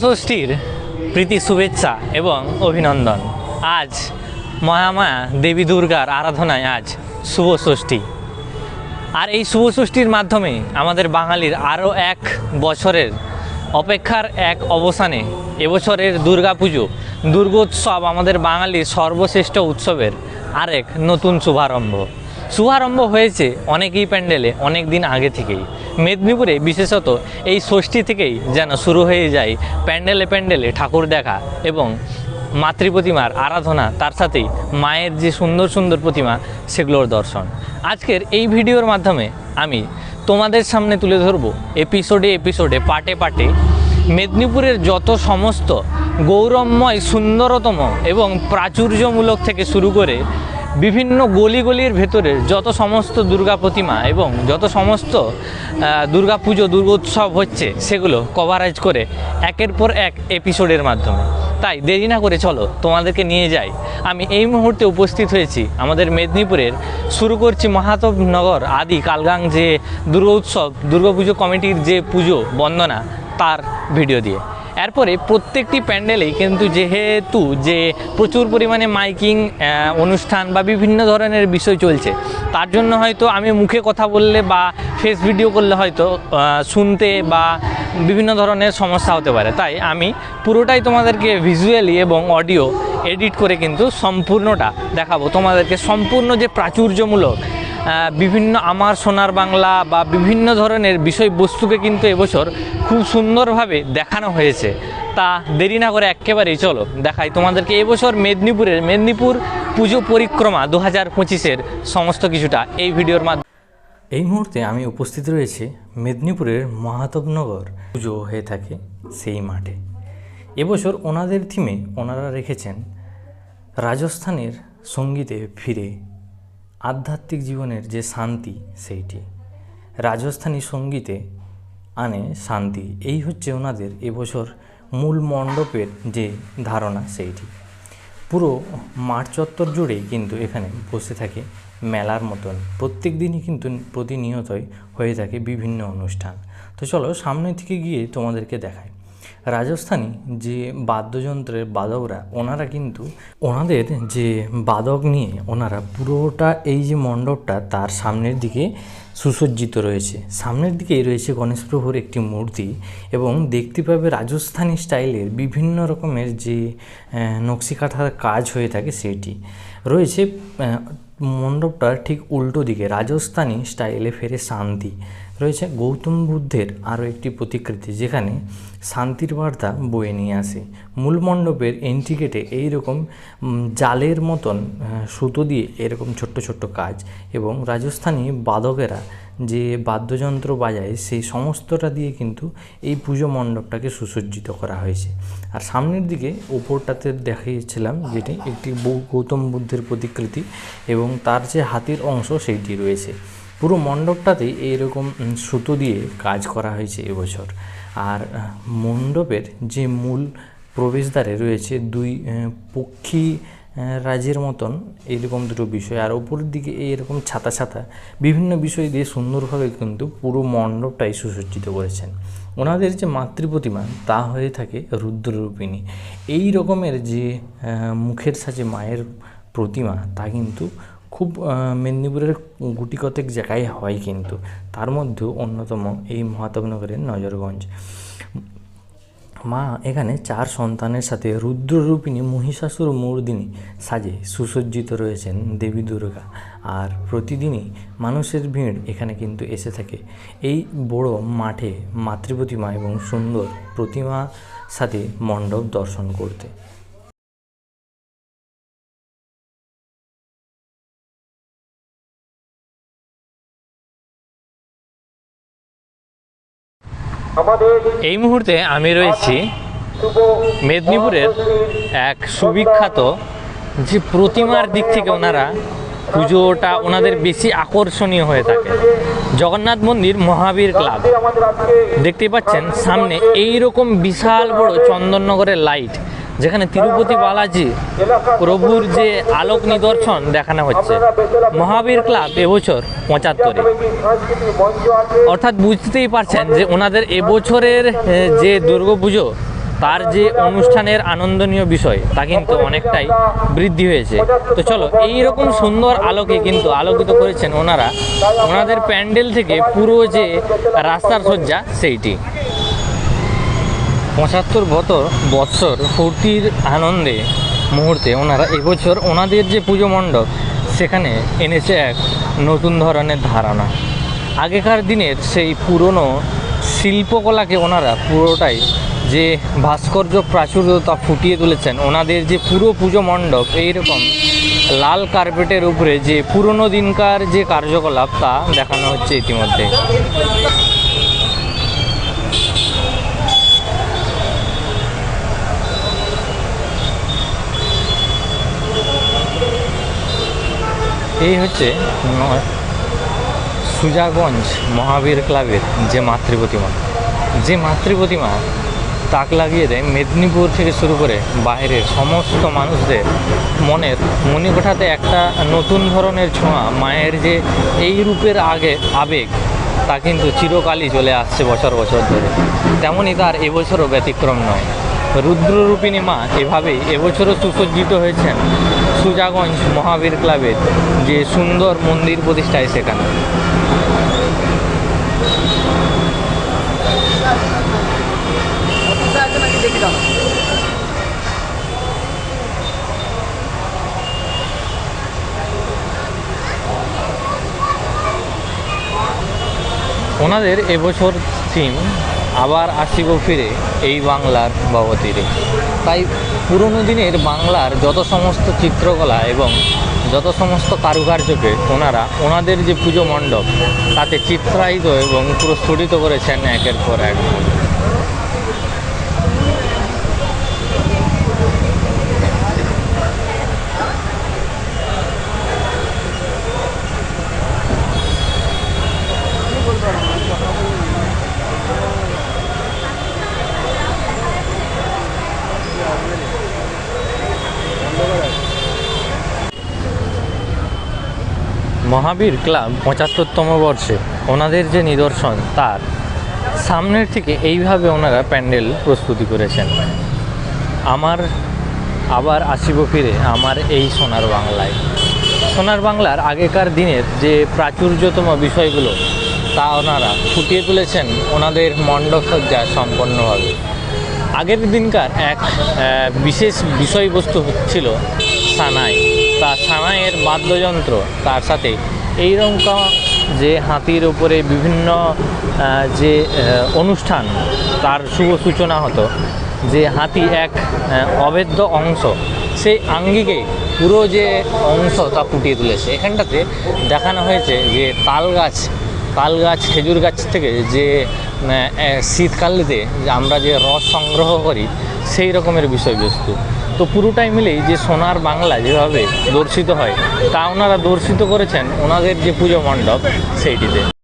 শুভষষ্ঠীর প্রীতি, শুভেচ্ছা এবং অভিনন্দন। আজ মহামায়া দেবী দুর্গার আরাধনায় আজ শুভ ষষ্ঠী আর এই শুভ ষষ্ঠীর মাধ্যমে আমাদের বাঙালির আরও এক বছরের অপেক্ষার এক অবসানে এবছরের দুর্গাপুজো, দুর্গোৎসব আমাদের বাঙালির সর্বশ্রেষ্ঠ উৎসবের আরেক নতুন শুভারম্ভ। শুভারম্ভ হয়েছে অনেকেই প্যান্ডেলে, অনেক দিন আগে থেকেই। মেদিনীপুরে বিশেষত এই ষষ্ঠী থেকেই যেন শুরু হয়ে যায় প্যান্ডেলে প্যান্ডেলে ঠাকুর দেখা এবং মাতৃ প্রতিমার আরাধনা, তার সাথেই মায়ের যে সুন্দর সুন্দর প্রতিমা, সেগুলোর দর্শন। আজকের এই ভিডিওর মাধ্যমে আমি তোমাদের সামনে তুলে ধরবো এপিসোডে এপিসোডে, পাটে পাটে মেদিনীপুরের যত সমস্ত গৌরবময়, সুন্দরতম এবং প্রাচুর্যমূলক থেকে শুরু করে বিভিন্ন গলি গলির ভেতরে যত সমস্ত দুর্গা প্রতিমা এবং যত সমস্ত দুর্গা পুজো দুর্গোৎসব হচ্ছে, সেগুলো কভারেজ করে একের পর এক এপিসোডের মাধ্যমে। তাই দেরি না করে চলো, তোমাদেরকে নিয়ে যাই। আমি এই মুহূর্তে উপস্থিত হয়েছি আমাদের মেদিনীপুরের শুরু করছি মাহাতবনগর আদি কালগাং যে দুর্গা উৎসব দুর্গাপুজো কমিটির যে পুজো বন্দনা, তার ভিডিও দিয়ে। এরপরে প্রত্যেকটি প্যান্ডেলেই কিন্তু যেহেতু যে প্রচুর পরিমাণে মাইকিং অনুষ্ঠান বা বিভিন্ন ধরনের বিষয় চলছে, তার জন্য হয়তো আমি মুখে কথা বললে বা ফেস ভিডিও করলে হয়তো শুনতে বা বিভিন্ন ধরনের সমস্যা হতে পারে। তাই আমি পুরোটাই তোমাদেরকে ভিজুয়ালি এবং অডিও এডিট করে কিন্তু সম্পূর্ণটা দেখাবো। তোমাদেরকে সম্পূর্ণ যে প্রাচুর্যমূলক বিভিন্ন আমার সোনার বাংলা বা বিভিন্ন ধরনের বিষয়বস্তুকে কিন্তু এবছর খুব সুন্দরভাবে দেখানো হয়েছে। তা দেরি না করে একেবারেই চলো, দেখাই তোমাদেরকে এবছর মেদিনীপুরের মেদিনীপুর পুজো পরিক্রমা দু হাজার পঁচিশের সমস্ত কিছুটা এই ভিডিওর মাধ্যমে। এই মুহূর্তে আমি উপস্থিত রয়েছে মেদিনীপুরের মাহাতবনগর। পুজো হয়ে থাকে সেই মাঠে। এবছর ওনাদের থিমে ওনারা রেখেছেন রাজস্থানের সঙ্গীতে ফিরে আধ্যাত্মিক জীবনের যে শান্তি, সেইটি। রাজস্থানী সঙ্গীতে আনে শান্তি। এই হচ্ছে ওনাদের এবছর মূল মণ্ডপের যে ধারণা, সেইটি। পুরো মাঠ চত্বর জুড়েই কিন্তু এখানে বসে থাকে মেলার মতন। প্রত্যেক দিনই কিন্তু প্রতিনিয়তই হয়ে থাকে বিভিন্ন অনুষ্ঠান। তো চলো সামনে থেকে গিয়ে তোমাদেরকে দেখাই। রাজস্থানী যে বাদ্যযন্ত্রের বাদকরা, ওনারা কিন্তু ওনাদের যে বাদক নিয়ে ওনারা পুরোটা এই যে মণ্ডপটা তার সামনের দিকে সুসজ্জিত রয়েছে। সামনের দিকেই রয়েছে গণেশ প্রভুর একটি মূর্তি এবং দেখতে পাবে রাজস্থানী স্টাইলের বিভিন্ন রকমের যে নকশিকাঠার কাজ হয়ে থাকে সেটি। রয়েছে মণ্ডপটার ঠিক উল্টো দিকে, রাজস্থানী স্টাইলে ফেরে শান্তি। রয়েছে গৌতম বুদ্ধের আরও একটি প্রতিকৃতি, যেখানে শান্তির বার্তা বয়ে নিয়ে আসে। মূল মণ্ডপের এন্ট্রিগেটে এইরকম জালের মতন সুতো দিয়ে এরকম ছোট্ট ছোট্ট কাজ এবং রাজস্থানী বাদকেরা যে বাদ্যযন্ত্র বাজায় সেই সমস্তটা দিয়ে কিন্তু এই পুজো মণ্ডপটাকে সুসজ্জিত করা হয়েছে। আর সামনের দিকে ওপরটাতে দেখিয়েছিলাম যেটি একটি গৌতম বুদ্ধের প্রতিকৃতি এবং তার যে হাতির অংশ সেইটি রয়েছে। পুরো মণ্ডপটাতেই এইরকম সুতো দিয়ে কাজ করা হয়েছে এবছর। আর মণ্ডপের যে মূল প্রবেশদ্বারে রয়েছে দুই পক্ষী রাজের মতন এইরকম দুটো বিষয়। আর ওপরের দিকে এইরকম ছাতা ছাতা, বিভিন্ন বিষয় দিয়ে সুন্দরভাবে কিন্তু পুরো মণ্ডপটাই সুসজ্জিত করেছেন। ওনাদের যে মাতৃ প্রতিমা তা হয়ে থাকে রুদ্ররূপিণী। এই রকমের যে মুখের সাজে মায়ের প্রতিমা, তা কিন্তু খুব মেদিনীপুরের গুটি কতেক জায়গায় হয় কিন্তু। তার মধ্যেও অন্যতম এই মহাতবনগরের নজরগঞ্জ। মা এখানে চার সন্তানের সাথে রুদ্ররূপিণী মহিষাসুর মূর্দিনী সাজে সুসজ্জিত রয়েছেন দেবী দুর্গা। আর প্রতিদিনই মানুষের ভিড় এখানে কিন্তু এসে থাকে। এই বড় মাঠে মাতৃপ্রতিমা এবং সুন্দর প্রতিমা সাথে মণ্ডপ দর্শন করতে। এই মুহূর্তে আমি রয়েছি মেদিনীপুরের এক সুবিখ্যাত যে প্রতিমার দিক থেকে ওনারা পুজোটা ওনাদের বেশি আকর্ষণীয় হয়ে থাকে। জগন্নাথ মন্দির মহাবীর ক্লাব। দেখতে পাচ্ছেন সামনে এই রকম বিশাল বড় চন্দননগরের লাইট। যেখানে তিরুপতি বালাজি প্রভুর যে আলোক নিদর্শন দেখানো হচ্ছে, মহাবীর ক্লাব এবছর পঁচাত্তরে। অর্থাৎ বুঝতেই পারছেন যে ওনাদের এবছরের যে দুর্গাপুজো, তার যে অনুষ্ঠানের আনন্দনীয় বিষয়, তা কিন্তু অনেকটাই বৃদ্ধি হয়েছে। তো চলো এই রকম সুন্দর আলোকে কিন্তু আলোকিত করেছেন ওনারা। ওনাদের প্যান্ডেল থেকে পুরো যে রাস্তার সজ্জা সেইটি। পঁচাত্তর বছর বৎসর ফুর্তির আনন্দে মুহূর্তে ওনারা এবছর ওনাদের যে পুজো মণ্ডপ, সেখানে এনেছে এক নতুন ধরনের ধারণা। আগেকার দিনের সেই পুরনো শিল্পকলাকে ওনারা পুরোটাই যে ভাস্কর্য প্রাচুর্যতা ফুটিয়ে তুলেছেন, ওনাদের যে পুরো পুজো মণ্ডপ, এইরকম লাল কার্পেটের উপরে যে পুরনো দিনকার যে কার্যকলাপ তা দেখানো হচ্ছে ইতিমধ্যে। এই হচ্ছে সুজাগঞ্জ মহাবীর ক্লাবের যে মাতৃ প্রতিমা যে মাতৃ প্রতিমা তাক লাগিয়ে দেয় মেদিনীপুর থেকে শুরু করে বাইরের সমস্ত মানুষদের মনের মণিকোঠাতে একটা নতুন ধরনের ছোঁয়া, মায়ের যে এই রূপের আগে আবেগ, তা কিন্তু চিরকালই চলে আসছে বছর বছর ধরে। তেমনই তার এবছরও ব্যতিক্রম নয়। রুদ্ররূপিণী মা এভাবেই এবছরও সুসজ্জিত হয়েছেন সুজাগঞ্জ মহাবীর ক্লাবের যে সুন্দর মন্দির প্রতিষ্ঠায় সেখানে। ওনাদের এবছর থিম আবার আসিব ফিরে এই বাংলার ভবতীরে। তাই পুরনো দিনের বাংলার যত সমস্ত চিত্রকলা এবং যত সমস্ত কারুকার্যকে ওনারা, ওনাদের যে পুজো মণ্ডপ, তাতে চিত্রায়িত এবং পুরো স্ফুটিত করেছেন একের পর এক। মহাবীর ক্লাব পঁচাত্তরতম বর্ষে ওনাদের যে নিদর্শন তার। সামনের থেকে এইভাবে ওনারা প্যান্ডেল প্রস্তুতি করেছেন। আমার আবার আসিব ফিরে আমার এই সোনার বাংলায়। সোনার বাংলার আগেকার দিনের যে প্রাচুর্যতম বিষয়গুলো, তা ওনারা ফুটিয়ে তুলেছেন ওনাদের মণ্ডপ সজ্জা সম্পন্নভাবে। আগের দিনকার এক বিশেষ বিষয়বস্তু ছিল সানাই। তা সানাইয়ের বাদ্যযন্ত্র তার সাথে এইরকম যে হাতির উপরে বিভিন্ন যে অনুষ্ঠান তার শুভ সূচনা হতো যে হাতি এক আহ, অভেদ্য অংশ সেই আঙ্গিকে পুরো যে অংশ তা ফুটিয়ে তুলেছে। এখানটাতে দেখানো হয়েছে যে তাল গাছ তাল গাছ খেজুর গাছ থেকে যে শীতকালেতে আমরা যে রস সংগ্রহ করি সেই রকমের বিষয়বস্তু। তো পুরোটাই মিলেই যে সোনার বাংলা যেভাবে দর্শিত হয়, তা ওনারা দর্শিত করেছেন ওনাদের যে পুজো মণ্ডপ সেইটিতে।